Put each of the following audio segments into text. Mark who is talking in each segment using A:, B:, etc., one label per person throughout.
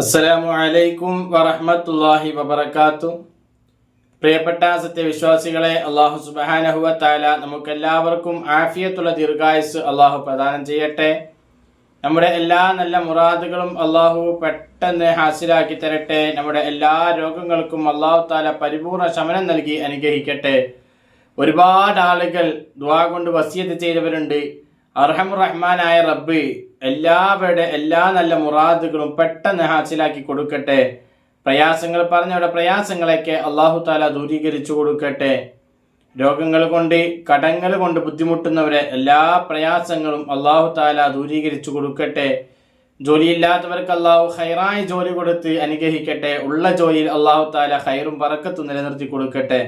A: അസ്സലാമു അലൈക്കും വറഹമത്തല്ലാഹി വബർക്കാത്തു പ്രിയപ്പെട്ട സത്യവിശ്വാസികളെ അള്ളാഹു സുബാനഹുവ താല നമുക്കെല്ലാവർക്കും ആഫിയത്തുള്ള ദീർഘായുസ് അള്ളാഹു പ്രദാനം ചെയ്യട്ടെ. നമ്മുടെ എല്ലാ നല്ല മുറാദുകളും അള്ളാഹു പെട്ടെന്ന് ഹാസിലാക്കി തരട്ടെ. നമ്മുടെ എല്ലാ രോഗങ്ങൾക്കും അള്ളാഹു താല പരിപൂർണ ശമനം നൽകി അനുഗ്രഹിക്കട്ടെ. ഒരുപാട് ആളുകൾ ദ്വാ കൊണ്ട് വസിയത്ത് ചെയ്തവരുണ്ട്. അർഹമുറഹ്മാനായ റബ്ബ് എല്ലാവരുടെ എല്ലാ നല്ല മുറാദുകളും പെട്ടെന്ന് ഹാസിലാക്കി കൊടുക്കട്ടെ. പ്രയാസങ്ങൾ പറഞ്ഞവരുടെ പ്രയാസങ്ങളൊക്കെ അള്ളാഹു താല ദൂരീകരിച്ചു കൊടുക്കട്ടെ. രോഗങ്ങൾ കൊണ്ട് കടങ്ങൾ കൊണ്ട് ബുദ്ധിമുട്ടുന്നവരെ എല്ലാ പ്രയാസങ്ങളും അള്ളാഹു താല ദൂരീകരിച്ചു കൊടുക്കട്ടെ. ജോലിയില്ലാത്തവർക്ക് അള്ളാഹു ഹൈറായി ജോലി കൊടുത്ത് അനുഗ്രഹിക്കട്ടെ. ഉള്ള ജോലിയിൽ അള്ളാഹു താല ഹൈറും പറക്കത്തും നിലനിർത്തി കൊടുക്കട്ടെ.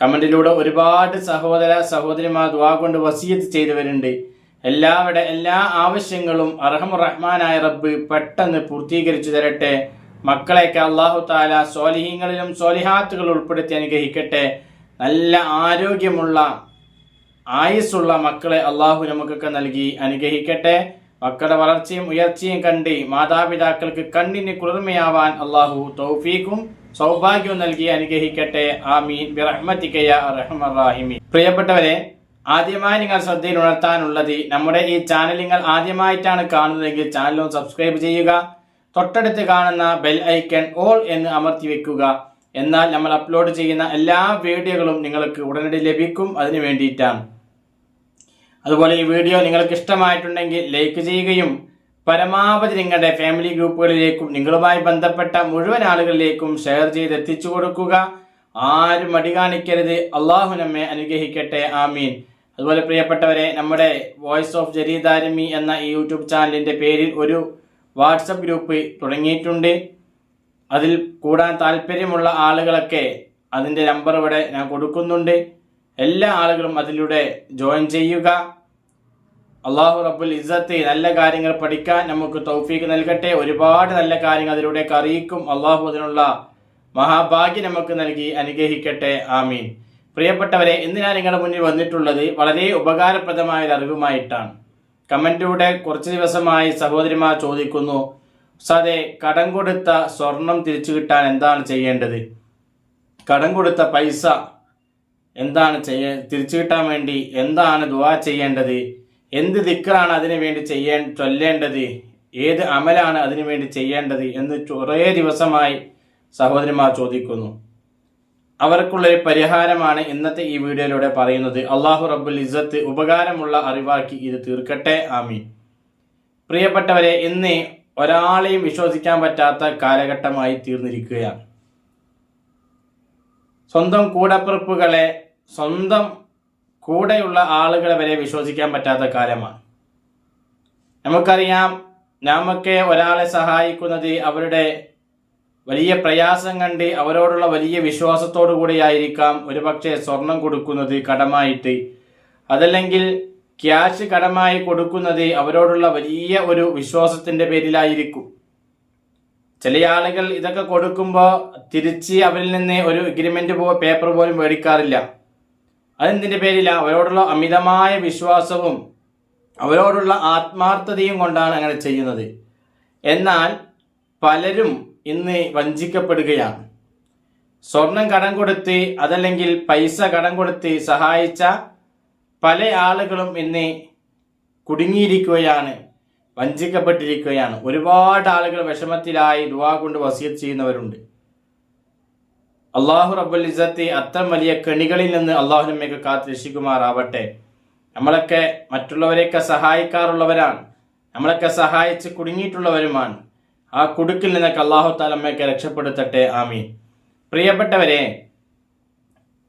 A: കമന്റിലൂടെ ഒരുപാട് സഹോദര സഹോദരിമാർ ദ്വാ കൊണ്ട് വസീയത്ത് ചെയ്തവരുണ്ട്. എല്ലാവരുടെ എല്ലാ ആവശ്യങ്ങളും അർഹമുറഹ്മാനായ റബ്ബ് പെട്ടെന്ന് പൂർത്തീകരിച്ചു തരട്ടെ. മക്കളെയൊക്കെ അള്ളാഹു താല സോലിഹീങ്ങളിലും സോലിഹാത്തുകൾ ഉൾപ്പെടുത്തി അനുഗ്രഹിക്കട്ടെ. നല്ല ആരോഗ്യമുള്ള ആയുസ്സുള്ള മക്കളെ അള്ളാഹു നമുക്കൊക്കെ നൽകി അനുഗ്രഹിക്കട്ടെ. മക്കളുടെ വളർച്ചയും ഉയർച്ചയും കണ്ട് മാതാപിതാക്കൾക്ക് കണ്ണിന് കുളിർമയാവാൻ അള്ളാഹു തൗഫീഖും സൗഭാഗ്യവും നൽകി അനുഗ്രഹിക്കട്ടെ. ആമീൻ. ബിറഹ്മത്തിക്കയ പ്രിയപ്പെട്ടവരെ ആദ്യമായി നിങ്ങൾ ശ്രദ്ധയിൽ ഉണർത്താനുള്ളത് നമ്മുടെ ഈ ചാനൽ നിങ്ങൾ ആദ്യമായിട്ടാണ് കാണുന്നതെങ്കിൽ ചാനലും സബ്സ്ക്രൈബ് ചെയ്യുക. തൊട്ടടുത്ത് കാണുന്ന ബെൽ ഐക്കൺ ഓൾ എന്ന് അമർത്തി വെക്കുക. എന്നാൽ നമ്മൾ അപ്ലോഡ് ചെയ്യുന്ന എല്ലാ വീഡിയോകളും നിങ്ങൾക്ക് ഉടനടി ലഭിക്കും. അതിനു വേണ്ടിയിട്ടാണ്. അതുപോലെ ഈ വീഡിയോ നിങ്ങൾക്ക് ഇഷ്ടമായിട്ടുണ്ടെങ്കിൽ ലൈക്ക് ചെയ്യുകയും പരമാവധി നിങ്ങളുടെ ഫാമിലി ഗ്രൂപ്പുകളിലേക്കും നിങ്ങളുമായി ബന്ധപ്പെട്ട മുഴുവൻ ആളുകളിലേക്കും ഷെയർ ചെയ്ത് എത്തിച്ചു കൊടുക്കുക. ആരും മടി കാണിക്കരുത്. അള്ളാഹു നമ്മെ അനുഗ്രഹിക്കട്ടെ. ആമീൻ. അതുപോലെ പ്രിയപ്പെട്ടവരെ നമ്മുടെ വോയിസ് ഓഫ് ജരീദാരമി എന്ന ഈ യൂട്യൂബ് ചാനലിന്റെ പേരിൽ ഒരു വാട്സപ്പ് ഗ്രൂപ്പ് തുടങ്ങിയിട്ടുണ്ട്. അതിൽ കൂടാൻ താല്പര്യമുള്ള ആളുകളൊക്കെ അതിന്റെ നമ്പർ ഇവിടെ ഞാൻ കൊടുക്കുന്നുണ്ട്. എല്ലാ ആളുകളും അതിലൂടെ ജോയിൻ ചെയ്യുക. അള്ളാഹു റബ്ബുൽ ഇസ്സത്ത് നല്ല കാര്യങ്ങൾ പഠിക്കാൻ നമുക്ക് തൗഫീക്ക് നൽകട്ടെ. ഒരുപാട് നല്ല കാര്യങ്ങൾ അതിലൂടെ അറിയിക്കും. അള്ളാഹു അതിനുള്ള മഹാഭാഗ്യം നമുക്ക് നൽകി അനുഗ്രഹിക്കട്ടെ. ആമീൻ. പ്രിയപ്പെട്ടവരെ ഇന്ന് ഞാൻ നിങ്ങളുടെ മുന്നിൽ വന്നിട്ടുള്ളത് വളരെ ഉപകാരപ്രദമായ ഒരു അറിവുമായിട്ടാണ്. കമന്റിലൂടെ കുറച്ച് ദിവസമായി സഹോദരിമാർ ചോദിക്കുന്നു സതെ കടം കൊടുത്ത സ്വർണം തിരിച്ചു കിട്ടാൻ എന്താണ് ചെയ്യേണ്ടത്? കടം കൊടുത്ത പൈസ എന്താണ് ചെയ്യ തിരിച്ചു കിട്ടാൻ വേണ്ടി എന്താണ് ദുവാ ചെയ്യേണ്ടത്? എന്ത് ദിക്കറാണ് അതിനു വേണ്ടി ചെയ്യേ ചൊല്ലേണ്ടത്? ഏത് അമലാണ് അതിനു വേണ്ടി ചെയ്യേണ്ടത് എന്ന് കുറേ ദിവസമായി സഹോദരിമാർ ചോദിക്കുന്നു. അവർക്കുള്ളൊരു പരിഹാരമാണ് ഇന്നത്തെ ഈ വീഡിയോയിലൂടെ പറയുന്നത്. അള്ളാഹു റബ്ബുൽ ഇസത്ത് ഉപകാരമുള്ള അറിവാക്കി ഇത് തീർക്കട്ടെ. ആമീൻ. പ്രിയപ്പെട്ടവരെ ഇന്ന് ഒരാളെയും വിശ്വസിക്കാൻ പറ്റാത്ത കാലഘട്ടമായി തീർന്നിരിക്കുകയാണ്. സ്വന്തം കൂടപ്പിറപ്പുകളെ സ്വന്തം കൂടെയുള്ള ആളുകളെ വരെ വിശ്വസിക്കാൻ പറ്റാത്ത കാലമാണ് നമുക്കറിയാം നമുക്ക് ഒരാളെ സഹായിക്കുന്നത് അവരുടെ വലിയ പ്രയാസം കണ്ട് അവരോടുള്ള വലിയ വിശ്വാസത്തോടു കൂടിയായിരിക്കാം ഒരുപക്ഷെ സ്വർണം കൊടുക്കുന്നത് കടമായിട്ട്. അതല്ലെങ്കിൽ ക്യാഷ് കടമായി കൊടുക്കുന്നത് അവരോടുള്ള വലിയ ഒരു വിശ്വാസത്തിന്റെ പേരിലായിരിക്കും. ചില ആളുകൾ ഇതൊക്കെ കൊടുക്കുമ്പോൾ തിരിച്ച് അവരിൽ നിന്ന് ഒരു എഗ്രിമെന്റ് പോ പേപ്പർ പോലും മേടിക്കാറില്ല. അതെന്തിന്റെ പേരില? അവരോടുള്ള അമിതമായ വിശ്വാസവും അവരോടുള്ള ആത്മാർത്ഥതയും കൊണ്ടാണ് അങ്ങനെ ചെയ്യുന്നത്. എന്നാൽ പലരും ഇന്ന് വഞ്ചിക്കപ്പെടുകയാണ്. സ്വർണം കടം കൊടുത്ത് അതല്ലെങ്കിൽ പൈസ കടം കൊടുത്ത് സഹായിച്ച പല ആളുകളും ഇന്ന് കുടുങ്ങിയിരിക്കുകയാണ് വഞ്ചിക്കപ്പെട്ടിരിക്കുകയാണ്. ഒരുപാട് ആളുകൾ വിഷമത്തിലായി ദുവാ കൊണ്ട് വസിയത്ത് ചെയ്യുന്നവരുണ്ട്. അള്ളാഹു റബ്ബുൽ ഇസത്തി അത്തരം വലിയ കെണികളിൽ നിന്ന് അള്ളാഹു നമ്മയൊക്കെ കാത്ത് രക്ഷിക്കുമാറാവട്ടെ. നമ്മളൊക്കെ മറ്റുള്ളവരെയൊക്കെ സഹായിക്കാറുള്ളവരാണ്. നമ്മളൊക്കെ സഹായിച്ച് കുടുങ്ങിയിട്ടുള്ളവരുമാണ്. ആ കുടുക്കിൽ നിന്നൊക്കെ അള്ളാഹു താലമ്മയൊക്കെ രക്ഷപ്പെടുത്തട്ടെ. ആമീൻ. പ്രിയപ്പെട്ടവരെ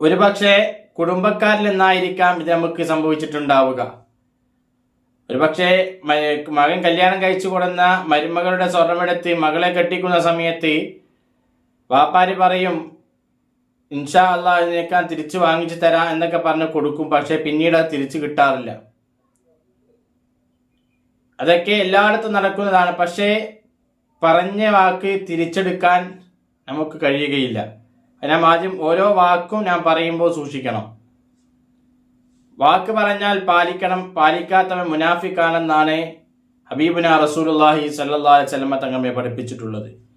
A: ഒരുപക്ഷെ കുടുംബക്കാരിൽ നിന്നായിരിക്കാം ഇത് നമുക്ക് സംഭവിച്ചിട്ടുണ്ടാവുക. ഒരുപക്ഷെ മകൻ കല്യാണം കഴിച്ചു കൊടുന്ന മരുമകളുടെ സ്വർണമെടുത്ത് മകളെ കെട്ടിക്കുന്ന സമയത്ത് വാപ്പാരി പറയും ഇൻഷാ അള്ളാ ഇതിനേക്കാൻ തിരിച്ചു വാങ്ങിച്ചു തരാം എന്നൊക്കെ പറഞ്ഞ് കൊടുക്കും. പക്ഷെ പിന്നീട് അത് തിരിച്ചു കിട്ടാറില്ല. അതൊക്കെ എല്ലായിടത്തും നടക്കുന്നതാണ്. പക്ഷേ പറഞ്ഞ വാക്ക് തിരിച്ചെടുക്കാൻ നമുക്ക് കഴിയുകയില്ല. ഞാൻ ആദ്യം ഓരോ വാക്കും ഞാൻ പറയുമ്പോൾ സൂക്ഷിക്കണം. വാക്ക് പറഞ്ഞാൽ പാലിക്കണം. പാലിക്കാത്തവൻ മുനാഫിക്കാണെന്നാണ് ഹബീബുന റസൂലുല്ലാഹി സല്ലാ വസല്ലമ തങ്ങമ്മയെ പഠിപ്പിച്ചിട്ടുള്ളത്.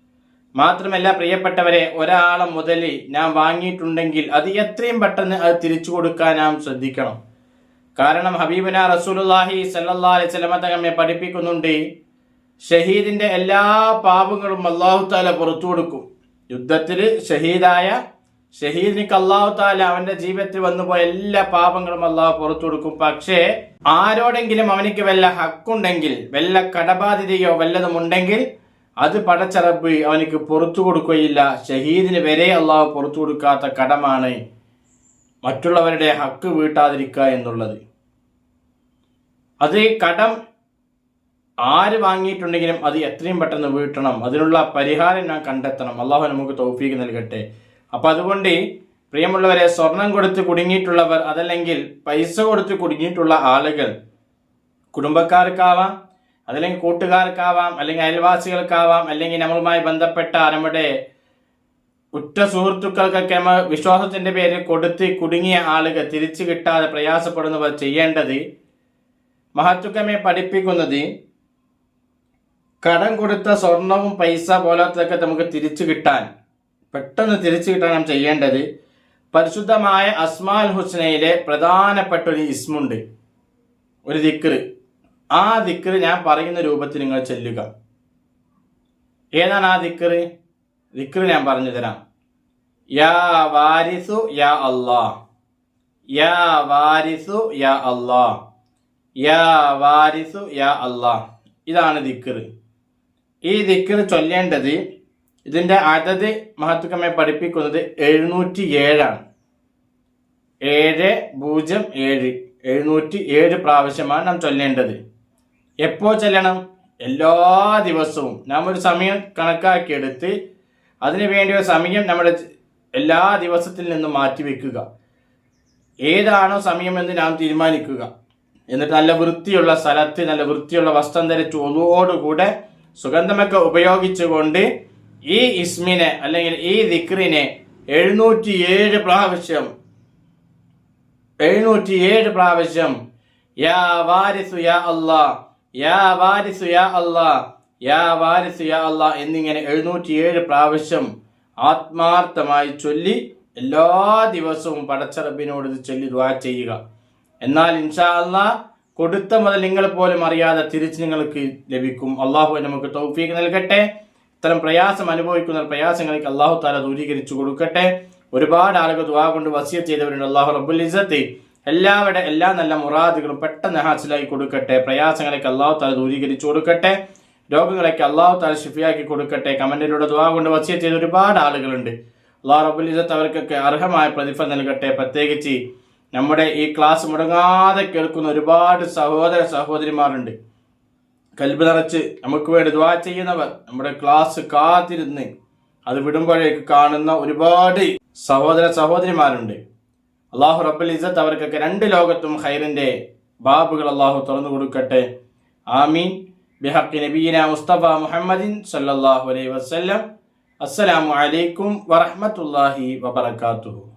A: മാത്രമല്ല പ്രിയപ്പെട്ടവരെ ഒരാളെ മുതൽ ഞാൻ വാങ്ങിയിട്ടുണ്ടെങ്കിൽ അത് എത്രയും പെട്ടെന്ന് അത് തിരിച്ചു കൊടുക്കാൻ നാം ശ്രദ്ധിക്കണം. കാരണം ഹബീബന റസൂലുല്ലാഹി വസല്ലമ തങ്ങമ്മെ പഠിപ്പിക്കുന്നുണ്ട് ഷഹീദിന്റെ എല്ലാ പാപങ്ങളും അള്ളാഹു താല പുറത്തു കൊടുക്കും. യുദ്ധത്തിൽ ഷഹീദായ ഷഹീദിനിക്ക് അള്ളാഹു താല അവന്റെ ജീവിതത്തിൽ വന്നുപോയ എല്ലാ പാപങ്ങളും അള്ളാഹു പുറത്തു കൊടുക്കും. പക്ഷേ ആരോടെങ്കിലും അവനിക്ക് വല്ല ഹക്കുണ്ടെങ്കിൽ വല്ല കടബാധിതയോ വല്ലതും ഉണ്ടെങ്കിൽ അത് പടച്ചറപ്പ് അവനക്ക് പുറത്തു കൊടുക്കുകയില്ല. ഷഹീദിന് വരെ അള്ളാഹു പുറത്തു കൊടുക്കാത്ത കടമാണ് മറ്റുള്ളവരുടെ ഹക്ക് വീട്ടാതിരിക്കുക എന്നുള്ളത്. അത് കടം ആര് വാങ്ങിയിട്ടുണ്ടെങ്കിലും അത് എത്രയും പെട്ടെന്ന് വീട്ടണം. അതിനുള്ള പരിഹാരം ഞാൻ കണ്ടെത്തണം. അള്ളാഹു നമുക്ക് തൗഫീക്ക് നൽകട്ടെ. അപ്പൊ അതുകൊണ്ട് പ്രിയമുള്ളവരെ സ്വർണം കൊടുത്ത് കുടുങ്ങിയിട്ടുള്ളവർ അതല്ലെങ്കിൽ പൈസ കൊടുത്ത് കുടുങ്ങിയിട്ടുള്ള ആളുകൾ കുടുംബക്കാർക്കാവാം അതല്ലെങ്കിൽ കൂട്ടുകാർക്കാവാം അല്ലെങ്കിൽ അയൽവാസികൾക്കാവാം അല്ലെങ്കിൽ നമ്മളുമായി ബന്ധപ്പെട്ട നമ്മുടെ ഉറ്റ സുഹൃത്തുക്കൾക്കൊക്കെ നമ്മൾ വിശ്വാസത്തിന്റെ പേരിൽ കൊടുത്ത് കുടുങ്ങിയ ആളുകൾ തിരിച്ചു കിട്ടാതെ പ്രയാസപ്പെടുന്നവർ ചെയ്യേണ്ടത് മഹത്തുക്കമെ പഠിപ്പിക്കുന്നത് കടം കൊടുത്ത സ്വർണവും പൈസ പോലത്തൊക്കെ നമുക്ക് തിരിച്ചു കിട്ടാൻ പെട്ടെന്ന് തിരിച്ചു കിട്ടാൻ നാം ചെയ്യേണ്ടത് പരിശുദ്ധമായ അസ്മാൽ ഹുസ്നയിലെ പ്രധാനപ്പെട്ട ഒരു ഇസ്മുണ്ട് ഒരു ദിക്റ്. ആ ദിക്കർ ഞാൻ പറയുന്ന രൂപത്തിൽ നിങ്ങൾ ചെല്ലുക. ഏതാണ് ആ ദിക്കർ ദിക്കർ ഞാൻ പറഞ്ഞു തരാം. യാ വാരിസു യാ അല്ലാ. യാ വാരിസു യാ അല്ലാ. യാ വാരിസു യാ അല്ലാ. ഇതാണ് ദിക്കർ ഈ ദിക്കർ ചൊല്ലേണ്ടത് ഇതിന്റെ അതത് മഹത്വക്കമ്മെ പഠിപ്പിക്കുന്നത് എഴുന്നൂറ്റി ഏഴാണ് ഏഴ് പൂജ്യം ഏഴ്. എഴുന്നൂറ്റി ഏഴ് പ്രാവശ്യമാണ് നാം ചൊല്ലേണ്ടത്. എപ്പോ ചെല്ലണം? എല്ലാ ദിവസവും. നാം ഒരു സമയം കണക്കാക്കിയെടുത്ത് അതിനു വേണ്ടി ഒരു സമയം നമ്മുടെ എല്ലാ ദിവസത്തിൽ നിന്നും മാറ്റിവെക്കുക. ഏതാണോ എന്ന് നാം തീരുമാനിക്കുക. എന്നിട്ട് നല്ല വൃത്തിയുള്ള സ്ഥലത്ത് നല്ല വൃത്തിയുള്ള വസ്ത്രം ധരിച്ച് ഒതുവോടുകൂടെ സുഗന്ധമൊക്കെ ഉപയോഗിച്ചുകൊണ്ട് ഈ ഇസ്മിനെ അല്ലെങ്കിൽ ഈ ദിക്റിനെ എഴുന്നൂറ്റിയേഴ് പ്രാവശ്യം എഴുന്നൂറ്റിയേഴ് പ്രാവശ്യം യാ വാരിസു യാ അല്ലാ യാ വാരിസു യാ അല്ലാ. യാ വാരിസു യാ അല്ലാ എന്നിങ്ങനെ എഴുന്നൂറ്റിയേഴ് പ്രാവശ്യം ആത്മാർത്ഥമായി ചൊല്ലി എല്ലാ ദിവസവും പടച്ചറബിനോട് ഇത് ചൊല്ലി ദ്വാ ചെയ്യുക. എന്നാൽ ഇൻഷാ അല്ലാ കൊടുത്ത മുതൽ നിങ്ങൾ പോലും അറിയാതെ തിരിച്ച് നിങ്ങൾക്ക് ലഭിക്കും. അള്ളാഹു നമുക്ക് തൗഫീക്ക് നൽകട്ടെ. ഇത്തരം പ്രയാസം അനുഭവിക്കുന്ന പ്രയാസങ്ങൾക്ക് അള്ളാഹു താല ദൂരീകരിച്ചു കൊടുക്കട്ടെ. ഒരുപാട് ആളുകൾ ദ്വാ കൊണ്ട് വസിയ ചെയ്തവരുണ്ട്. അള്ളാഹു റബുൽ ഇസത്തി എല്ലാവരുടെ എല്ലാ നല്ല മുറാദുകളും പെട്ടെന്ന് ഹാസിലാക്കി കൊടുക്കട്ടെ. പ്രയാസങ്ങളൊക്കെ അള്ളാഹു താല ദൂരീകരിച്ചു കൊടുക്കട്ടെ. രോഗങ്ങളൊക്കെ അള്ളാഹു താല ഷിഫിയാക്കി കൊടുക്കട്ടെ. കമന്റിലൂടെ ദുവാ കൊണ്ട് വസിയ ചെയ്ത ഒരുപാട് ആളുകളുണ്ട്. അള്ളാഹു റബുൽ ഇസത്ത് അവർക്കൊക്കെ അർഹമായ പ്രതിഫലം നൽകട്ടെ. പ്രത്യേകിച്ച് നമ്മുടെ ഈ ക്ലാസ് മുടങ്ങാതെ കേൾക്കുന്ന ഒരുപാട് സഹോദര സഹോദരിമാരുണ്ട്. കൽബ് നിറച്ച് നമുക്ക് വേണ്ടി ദ്വാ ചെയ്യുന്നവർ നമ്മുടെ ക്ലാസ് കാത്തിരുന്ന് അത് വിടുമ്പോഴേക്ക് കാണുന്ന ഒരുപാട് സഹോദര സഹോദരിമാരുണ്ട്. അള്ളാഹു റബ്ബുൽ ഇസത്ത് അവർക്കൊക്കെ രണ്ട് ലോകത്തും ഹൈറിന്റെ ബാബുകൾ അള്ളാഹു തുറന്നു കൊടുക്കട്ടെ. ആമീൻ. ബിഹക്കി നബീന മുസ്തഫ മുഹമ്മദിൻ സല്ലാഹു അലൈഹി വസ്ലം അസ്സലാമു അലൈക്കും വറഹ്മത്തുള്ളാഹി വബറകാതുഹു.